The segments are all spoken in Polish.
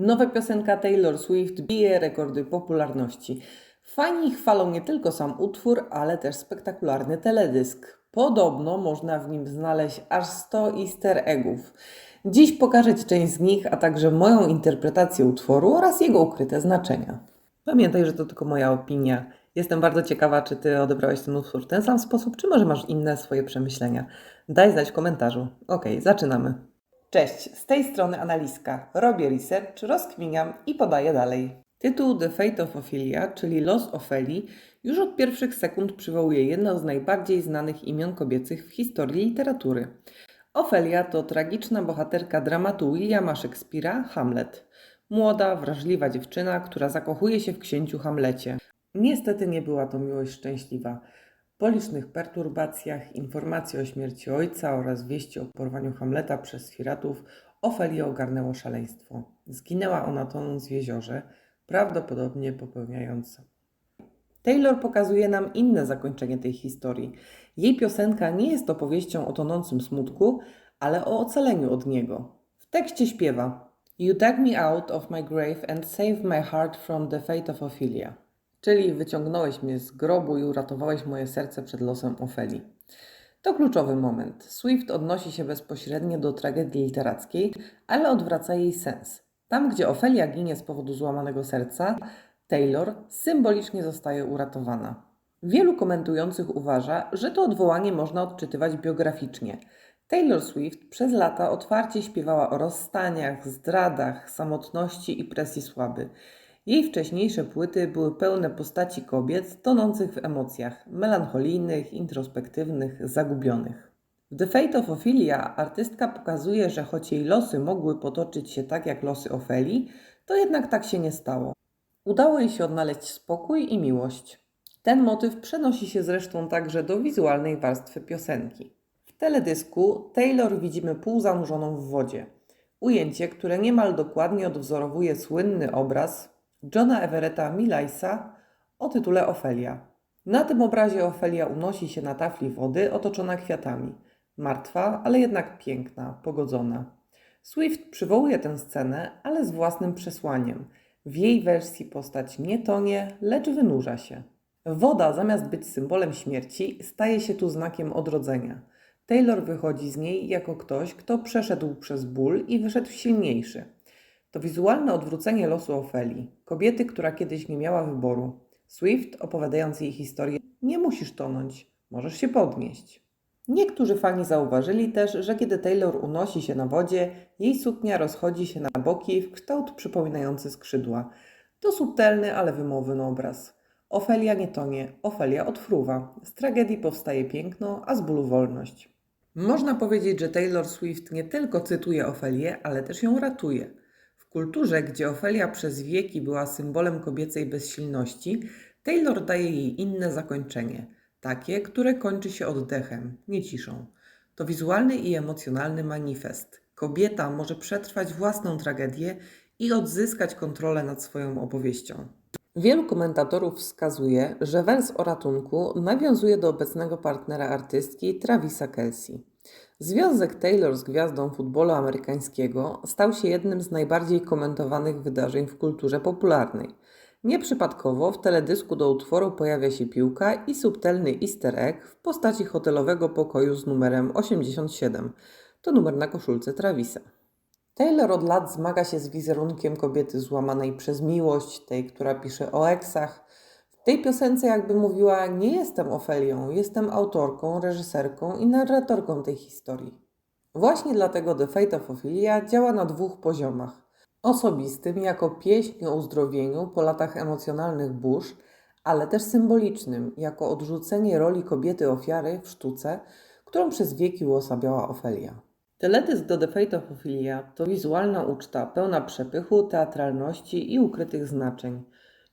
Nowa piosenka Taylor Swift bije rekordy popularności. Fani chwalą nie tylko sam utwór, ale też spektakularny teledysk. Podobno można w nim znaleźć aż 100 easter eggów. Dziś pokażę Ci część z nich, a także moją interpretację utworu oraz jego ukryte znaczenia. Pamiętaj, że to tylko moja opinia. Jestem bardzo ciekawa, czy Ty odebrałeś ten utwór w ten sam sposób, czy może masz inne swoje przemyślenia. Daj znać w komentarzu. Okej, zaczynamy. Cześć, z tej strony Analiska. Robię research, rozkminiam i podaję dalej. Tytuł The Fate of Ophelia, czyli Los Ofeli, już od pierwszych sekund przywołuje jedno z najbardziej znanych imion kobiecych w historii literatury. Ofelia to tragiczna bohaterka dramatu Williama Shakespeare'a Hamlet. Młoda, wrażliwa dziewczyna, która zakochuje się w księciu Hamlecie. Niestety nie była to miłość szczęśliwa. Po licznych perturbacjach, informacji o śmierci ojca oraz wieści o porwaniu Hamleta przez Sfiratów, Ofelię ogarnęło szaleństwo. Zginęła ona tonąc w jeziorze, prawdopodobnie popełniając. Taylor pokazuje nam inne zakończenie tej historii. Jej piosenka nie jest opowieścią o tonącym smutku, ale o ocaleniu od niego. W tekście śpiewa You dug me out of my grave and saved my heart from the fate of Ophelia. Czyli wyciągnąłeś mnie z grobu i uratowałeś moje serce przed losem Ofeli. To kluczowy moment. Swift odnosi się bezpośrednio do tragedii literackiej, ale odwraca jej sens. Tam, gdzie Ofelia ginie z powodu złamanego serca, Taylor symbolicznie zostaje uratowana. Wielu komentujących uważa, że to odwołanie można odczytywać biograficznie. Taylor Swift przez lata otwarcie śpiewała o rozstaniach, zdradach, samotności i presji słaby. Jej wcześniejsze płyty były pełne postaci kobiet tonących w emocjach, melancholijnych, introspektywnych, zagubionych. W The Fate of Ophelia artystka pokazuje, że choć jej losy mogły potoczyć się tak jak losy Ofeli, to jednak tak się nie stało. Udało jej się odnaleźć spokój i miłość. Ten motyw przenosi się zresztą także do wizualnej warstwy piosenki. W teledysku Taylor widzimy półzanurzoną w wodzie. Ujęcie, które niemal dokładnie odwzorowuje słynny obraz Johna Everetta Millisa o tytule Ofelia. Na tym obrazie Ofelia unosi się na tafli wody otoczona kwiatami. Martwa, ale jednak piękna, pogodzona. Swift przywołuje tę scenę, ale z własnym przesłaniem. W jej wersji postać nie tonie, lecz wynurza się. Woda, zamiast być symbolem śmierci, staje się tu znakiem odrodzenia. Taylor wychodzi z niej jako ktoś, kto przeszedł przez ból i wyszedł silniejszy. To wizualne odwrócenie losu Ofeli, kobiety, która kiedyś nie miała wyboru. Swift, opowiadając jej historię, nie musisz tonąć, możesz się podnieść. Niektórzy fani zauważyli też, że kiedy Taylor unosi się na wodzie, jej suknia rozchodzi się na boki w kształt przypominający skrzydła. To subtelny, ale wymowny obraz. Ofelia nie tonie, Ofelia odfruwa. Z tragedii powstaje piękno, a z bólu wolność. Można powiedzieć, że Taylor Swift nie tylko cytuje Ofelię, ale też ją ratuje. Kulturze, gdzie Ofelia przez wieki była symbolem kobiecej bezsilności, Taylor daje jej inne zakończenie – takie, które kończy się oddechem, nie ciszą. To wizualny i emocjonalny manifest. Kobieta może przetrwać własną tragedię i odzyskać kontrolę nad swoją opowieścią. Wielu komentatorów wskazuje, że wers o ratunku nawiązuje do obecnego partnera artystki Travisa Kelsey. Związek Taylor z gwiazdą futbolu amerykańskiego stał się jednym z najbardziej komentowanych wydarzeń w kulturze popularnej. Nieprzypadkowo w teledysku do utworu pojawia się piłka i subtelny easter egg w postaci hotelowego pokoju z numerem 87. To numer na koszulce Travisa. Taylor od lat zmaga się z wizerunkiem kobiety złamanej przez miłość, tej, która pisze o eksach. W tej piosence jakby mówiła, nie jestem Ofelią, jestem autorką, reżyserką i narratorką tej historii. Właśnie dlatego The Fate of Ophelia działa na dwóch poziomach osobistym jako pieśń o uzdrowieniu po latach emocjonalnych burz, ale też symbolicznym jako odrzucenie roli kobiety ofiary w sztuce, którą przez wieki uosabiała Ofelia. Teledysk do The Fate of Ophelia to wizualna uczta pełna przepychu, teatralności i ukrytych znaczeń.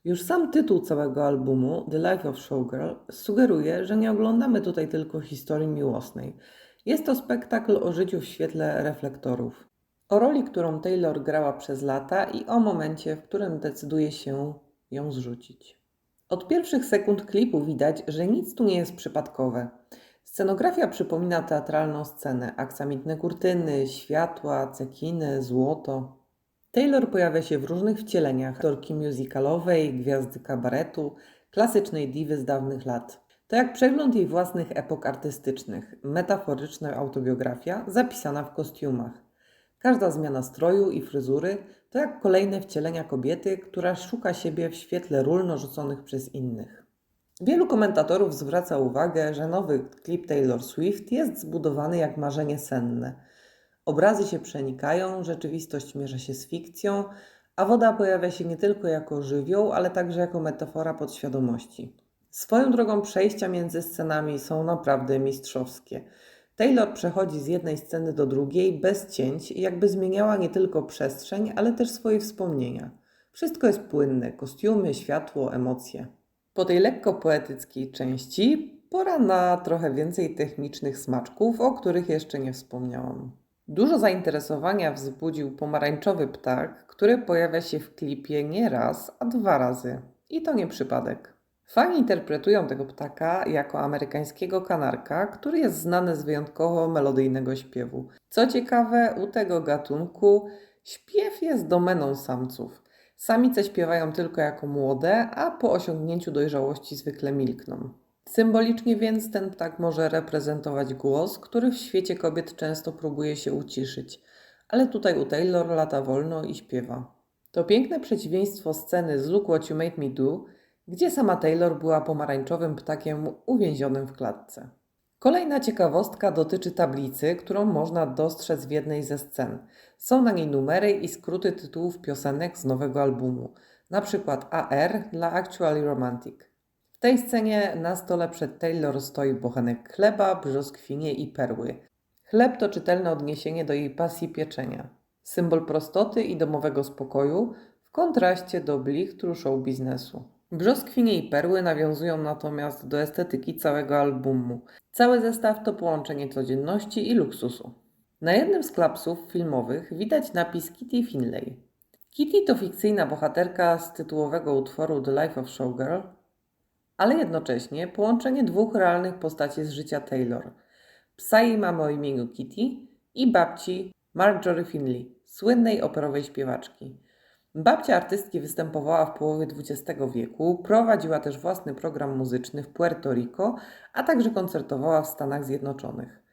Już sam tytuł całego albumu, The Life of Showgirl, sugeruje, że nie oglądamy tutaj tylko historii miłosnej. Jest to spektakl o życiu w świetle reflektorów. O roli, którą Taylor grała przez lata i o momencie, w którym decyduje się ją zrzucić. Od pierwszych sekund klipu widać, że nic tu nie jest przypadkowe. Scenografia przypomina teatralną scenę, aksamitne kurtyny, światła, cekiny, złoto. Taylor pojawia się w różnych wcieleniach aktorki musicalowej, gwiazdy kabaretu, klasycznej diwy z dawnych lat. To jak przegląd jej własnych epok artystycznych, metaforyczna autobiografia zapisana w kostiumach. Każda zmiana stroju i fryzury to jak kolejne wcielenia kobiety, która szuka siebie w świetle ról narzuconych przez innych. Wielu komentatorów zwraca uwagę, że nowy klip Taylor Swift jest zbudowany jak marzenie senne. Obrazy się przenikają, rzeczywistość mierzy się z fikcją, a woda pojawia się nie tylko jako żywioł, ale także jako metafora podświadomości. Swoją drogą przejścia między scenami są naprawdę mistrzowskie. Taylor przechodzi z jednej sceny do drugiej bez cięć jakby zmieniała nie tylko przestrzeń, ale też swoje wspomnienia. Wszystko jest płynne kostiumy, światło, emocje. Po tej lekko poetyckiej części pora na trochę więcej technicznych smaczków, o których jeszcze nie wspomniałam. Dużo zainteresowania wzbudził pomarańczowy ptak, który pojawia się w klipie nie raz, a dwa razy. I to nie przypadek. Fani interpretują tego ptaka jako amerykańskiego kanarka, który jest znany z wyjątkowo melodyjnego śpiewu. Co ciekawe, u tego gatunku śpiew jest domeną samców. Samice śpiewają tylko jako młode, a po osiągnięciu dojrzałości zwykle milkną. Symbolicznie więc ten ptak może reprezentować głos, który w świecie kobiet często próbuje się uciszyć, ale tutaj u Taylor lata wolno i śpiewa. To piękne przeciwieństwo sceny z Look What You Made Me Do, gdzie sama Taylor była pomarańczowym ptakiem uwięzionym w klatce. Kolejna ciekawostka dotyczy tablicy, którą można dostrzec w jednej ze scen. Są na niej numery i skróty tytułów piosenek z nowego albumu, na przykład AR dla Actually Romantic. W tej scenie na stole przed Taylor stoi bochenek chleba, brzoskwinie i perły. Chleb to czytelne odniesienie do jej pasji pieczenia. Symbol prostoty i domowego spokoju w kontraście do blichtru show biznesu. Brzoskwinie i perły nawiązują natomiast do estetyki całego albumu. Cały zestaw to połączenie codzienności i luksusu. Na jednym z klapsów filmowych widać napis Kitty Finlay. Kitty to fikcyjna bohaterka z tytułowego utworu The Life of Showgirl, ale jednocześnie połączenie dwóch realnych postaci z życia Taylor. Psa jej mamy o imieniu Kitty i babci Marjorie Finley, słynnej operowej śpiewaczki. Babcia artystki występowała w połowie XX wieku, prowadziła też własny program muzyczny w Puerto Rico, a także koncertowała w Stanach Zjednoczonych.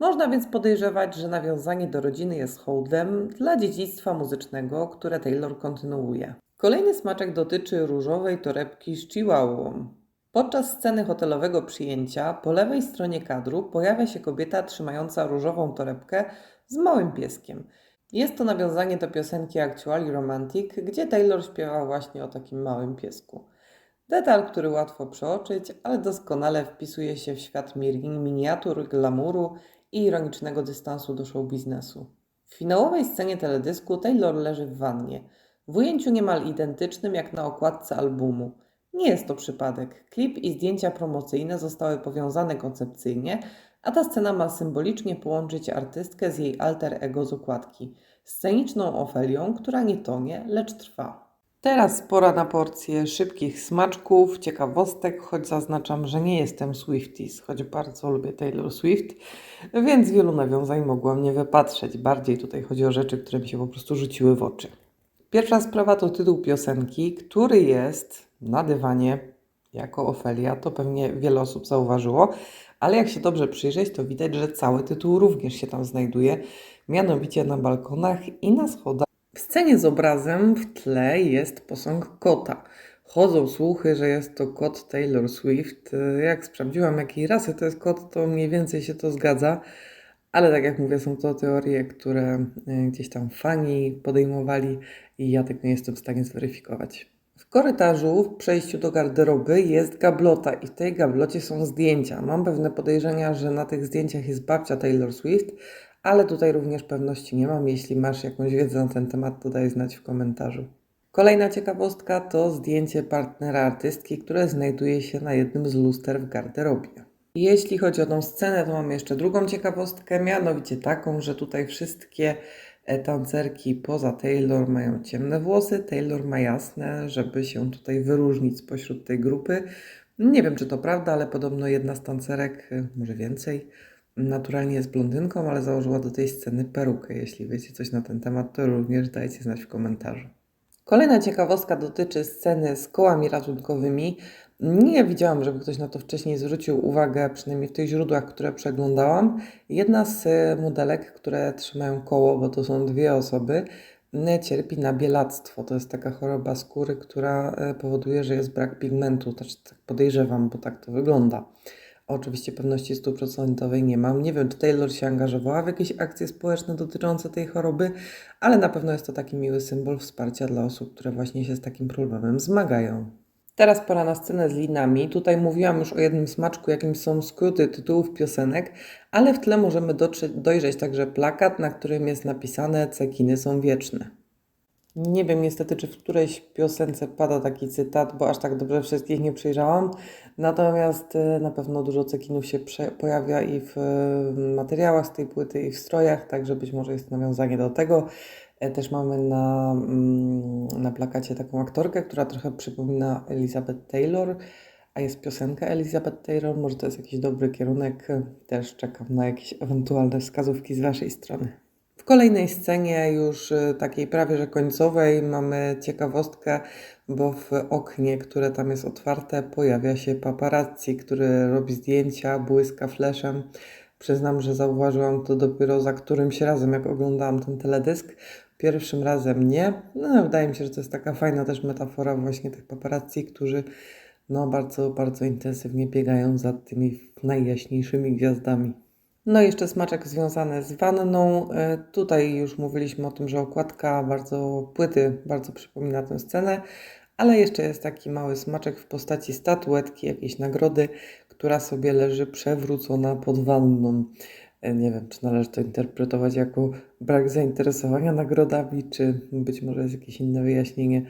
Można więc podejrzewać, że nawiązanie do rodziny jest hołdem dla dziedzictwa muzycznego, które Taylor kontynuuje. Kolejny smaczek dotyczy różowej torebki z chihuahuą. Podczas sceny hotelowego przyjęcia po lewej stronie kadru pojawia się kobieta trzymająca różową torebkę z małym pieskiem. Jest to nawiązanie do piosenki Actually Romantic, gdzie Taylor śpiewa właśnie o takim małym piesku. Detal, który łatwo przeoczyć, ale doskonale wpisuje się w świat miniatur, glamuru i ironicznego dystansu do show biznesu. W finałowej scenie teledysku Taylor leży w wannie, w ujęciu niemal identycznym jak na okładce albumu. Nie jest to przypadek. Klip i zdjęcia promocyjne zostały powiązane koncepcyjnie, a ta scena ma symbolicznie połączyć artystkę z jej alter ego z okładki, sceniczną Ofelią, która nie tonie, lecz trwa. Teraz pora na porcję szybkich smaczków, ciekawostek, choć zaznaczam, że nie jestem Swifties, choć bardzo lubię Taylor Swift, więc wielu nawiązań mogłam nie wypatrzeć. Bardziej tutaj chodzi o rzeczy, które mi się po prostu rzuciły w oczy. Pierwsza sprawa to tytuł piosenki, który jest na dywanie jako Ofelia, to pewnie wiele osób zauważyło, ale jak się dobrze przyjrzeć, to widać, że cały tytuł również się tam znajduje, mianowicie na balkonach i na schodach. W scenie z obrazem w tle jest posąg kota. Chodzą słuchy, że jest to kot Taylor Swift. Jak sprawdziłam, jakiej rasy to jest kot, to mniej więcej się to zgadza. Ale tak jak mówię, są to teorie, które e, gdzieś tam fani podejmowali i ja tego nie jestem w stanie zweryfikować. W korytarzu, w przejściu do garderoby jest gablota i w tej gablocie są zdjęcia. Mam pewne podejrzenia, że na tych zdjęciach jest babcia Taylor Swift, ale tutaj również pewności nie mam. Jeśli masz jakąś wiedzę na ten temat, to daj znać w komentarzu. Kolejna ciekawostka to zdjęcie partnera artystki, które znajduje się na jednym z luster w garderobie. Jeśli chodzi o tą scenę, to mam jeszcze drugą ciekawostkę, mianowicie taką, że tutaj wszystkie tancerki poza Taylor mają ciemne włosy, Taylor ma jasne, żeby się tutaj wyróżnić spośród tej grupy. Nie wiem, czy to prawda, ale podobno jedna z tancerek, e, może więcej, naturalnie jest blondynką, ale założyła do tej sceny perukę. Jeśli wiecie coś na ten temat, to również dajcie znać w komentarzu. Kolejna ciekawostka dotyczy sceny z kołami ratunkowymi. Nie widziałam, żeby ktoś na to wcześniej zwrócił uwagę, przynajmniej w tych źródłach, które przeglądałam. Jedna z e, modelek, które trzymają koło, bo to są dwie osoby, m, cierpi na bielactwo. To jest taka choroba skóry, która e, powoduje, że jest brak pigmentu. Też tak podejrzewam, bo tak to wygląda. Oczywiście pewności stuprocentowej nie mam. Nie wiem, czy Taylor się angażowała w jakieś akcje społeczne dotyczące tej choroby, ale na pewno jest to taki miły symbol wsparcia dla osób, które właśnie się z takim problemem zmagają. Teraz pora na scenę z linami. Tutaj mówiłam już o jednym smaczku, jakim są skróty tytułów piosenek, ale w tle możemy dojrzeć także plakat, na którym jest napisane cekiny są wieczne. Nie wiem niestety, czy w którejś piosence pada taki cytat, bo aż tak dobrze wszystkich nie przejrzałam. Natomiast e, na pewno dużo cekinów się pojawia i w e, materiałach z tej płyty, i w strojach, także być może jest nawiązanie do tego. E, Też mamy na, mm, na plakacie taką aktorkę, która trochę przypomina Elizabeth Taylor, a jest piosenka Elizabeth Taylor. Może to jest jakiś dobry kierunek. Też czekam na jakieś ewentualne wskazówki z Waszej strony. W kolejnej scenie, już y, takiej prawie że końcowej, mamy ciekawostkę, bo w oknie, które tam jest otwarte, pojawia się paparazzi, który robi zdjęcia, błyska fleszem. Przyznam, że zauważyłam to dopiero za którymś razem, jak oglądałam ten teledysk. Pierwszym razem nie. No, wydaje mi się, że to jest taka fajna też metafora właśnie tych paparazzi, którzy no, bardzo, bardzo intensywnie biegają za tymi najjaśniejszymi gwiazdami. No i jeszcze smaczek związany z wanną. E, Tutaj już mówiliśmy o tym, że okładka bardzo płyty bardzo przypomina tę scenę, ale jeszcze jest taki mały smaczek w postaci statuetki, jakiejś nagrody, która sobie leży przewrócona pod wanną. Nie wiem, czy należy to interpretować jako brak zainteresowania nagrodami, czy być może jest jakieś inne wyjaśnienie.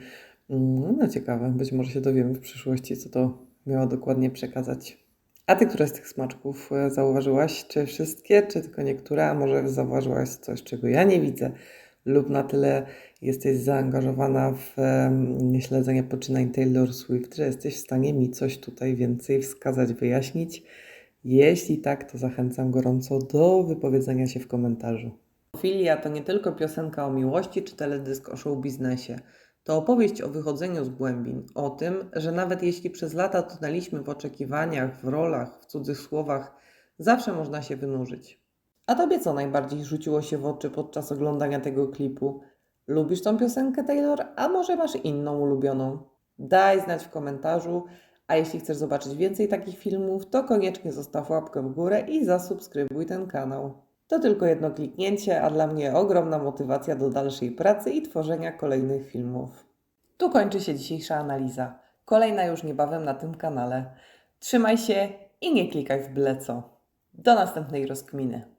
Mm, No ciekawe, być może się dowiemy w przyszłości, co to miało dokładnie przekazać. A ty, które z tych smaczków e, zauważyłaś? Czy wszystkie, czy tylko niektóre? A może zauważyłaś coś, czego ja nie widzę? Lub na tyle jesteś zaangażowana w śledzenie poczynań Taylor Swift, że jesteś w stanie mi coś tutaj więcej wskazać, wyjaśnić? Jeśli tak, to zachęcam gorąco do wypowiedzenia się w komentarzu. Filia to nie tylko piosenka o miłości czy teledysk o show biznesie. To opowieść o wychodzeniu z głębin, o tym, że nawet jeśli przez lata tonęliśmy w oczekiwaniach, w rolach, w cudzych słowach, zawsze można się wynurzyć. A tobie co najbardziej rzuciło się w oczy podczas oglądania tego klipu? Lubisz tą piosenkę Taylor, a może masz inną ulubioną? Daj znać w komentarzu, a jeśli chcesz zobaczyć więcej takich filmów, to koniecznie zostaw łapkę w górę i zasubskrybuj ten kanał. To tylko jedno kliknięcie, a dla mnie ogromna motywacja do dalszej pracy i tworzenia kolejnych filmów. Tu kończy się dzisiejsza analiza. Kolejna już niebawem na tym kanale. Trzymaj się i nie klikaj w byle co. Do następnej rozkminy.